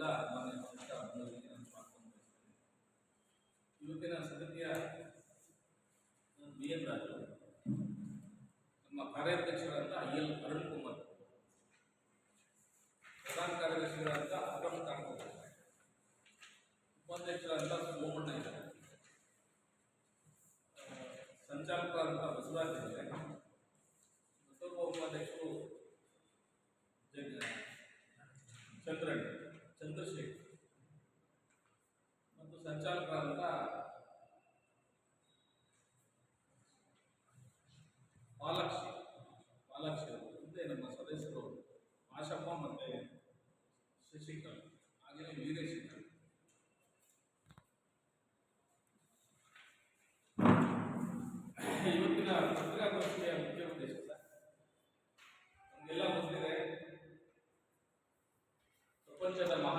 ಅಧ್ಯಕ್ಷರಾಗಿಯಲ್ಲಿ ಬಂದಂಥ ಎಲ್ಲ ಮಾನ್ಯ ಪಕ್ಷ ಬಂಧುಗಳಿಗೆ ನಾನು ಸ್ವಾಗತ ಬಯಸ್ತೇನೆ ಇವತ್ತಿನ ಸಮಿತಿಯ ಬಿ ಎನ್ ರಾಜು ನಮ್ಮ ಕಾರ್ಯಾಧ್ಯಕ್ಷರಾದ ಐ ಎಲ್ ಅರುಣ್ ಕುಮಾರ್ ಪ್ರಧಾನ ಕಾರ್ಯದರ್ಶಿಗಳಾದ ಅಕ್ರಮ್ ಕಾಮತ್ ಉಪಾಧ್ಯಕ್ಷರಾದ ಸೋಮಣ್ಣ ಇದ್ದಾರೆ ಆ, ಸಂಚಾಲಕರಾದಂಥ ಬಸವರಾಜ್ ಇದ್ದಾರೆ ಚಂದ್ರಶೇಖರ್ ಮತ್ತು ಸಂಚಾಲಕರಾದಂಥ ಪಾಲಾಕ್ಷಿ. ಪಾಲಾಕ್ಷಿ ಅವರು ಮುಂದೆ ನಮ್ಮ ಸದಸ್ಯರು ಆಶಪ್ಪ ಮತ್ತು ಶಶಿಕಲ್. ಹಾಗೆಯೇ ವೀರೇಶ್.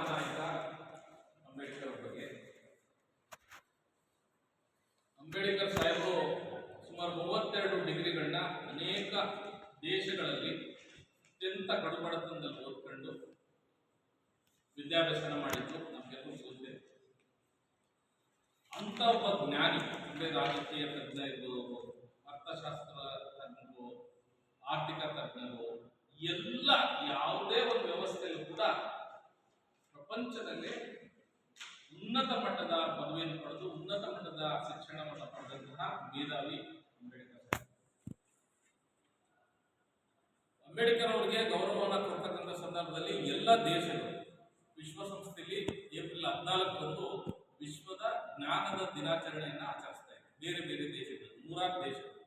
ಪ್ರಪಂಚದ ಆಯ್ತಾ ಅಂಬೇಡ್ಕರ್ ಬಗ್ಗೆ. ಅಂಬೇಡ್ಕರ್ ಸಾಹೇಬರು ಸುಮಾರು ಮೂವತ್ತೆರಡು ಡಿಗ್ರಿಗಳನ್ನ ಅನೇಕ ದೇಶಗಳಲ್ಲಿ ಅತ್ಯಂತ ಕಡುಬಡತನದಲ್ಲಿ ಓದ್ಕೊಂಡು ವಿದ್ಯಾಭ್ಯಾಸನ ಮಾಡಿದ್ದು ನಮಗೆಲ್ಲರೂ ಗೊತ್ತಿದೆ ಅಂತ ಒಬ್ಬ ಜ್ಞಾನಿ ಅಂದ್ರೆ ರಾಜಕೀಯ ತಜ್ಞ ಇರ್ಬೋದು ಅರ್ಥಶಾಸ್ತ್ರ ತಜ್ಞರು ಆರ್ಥಿಕ ತಜ್ಞರು ಎಲ್ಲ ಕೂಡ ಪ್ರಪಂಚದಲ್ಲಿ ಉನ್ನತ ಮಟ್ಟದ ಪದವಿಯನ್ನು ಪಡೆದು ಉನ್ನತ ಮಟ್ಟದ ಶಿಕ್ಷಣವನ್ನು ಪಡೆದಂತಹ ಮೇಧಾವಿ ಅಂಬೇಡ್ಕರ್ ಅಂಬೇಡ್ಕರ್ ಅವರಿಗೆ ಗೌರವವನ್ನು ಕೊಡ್ತಕ್ಕಂಥ ಸಂದರ್ಭದಲ್ಲಿ ಎಲ್ಲ ದೇಶಗಳು, ವಿಶ್ವಸಂಸ್ಥೆಯಲ್ಲಿ ಏಪ್ರಿಲ್ ಹದಿನಾಲ್ಕರಂದು ವಿಶ್ವದ ಜ್ಞಾನದ ದಿನಾಚರಣೆಯನ್ನು ಆಚರಿಸ್ತಾ ಇದೆ ಬೇರೆ ಬೇರೆ ದೇಶಗಳು, ನೂರಾರು ದೇಶಗಳು.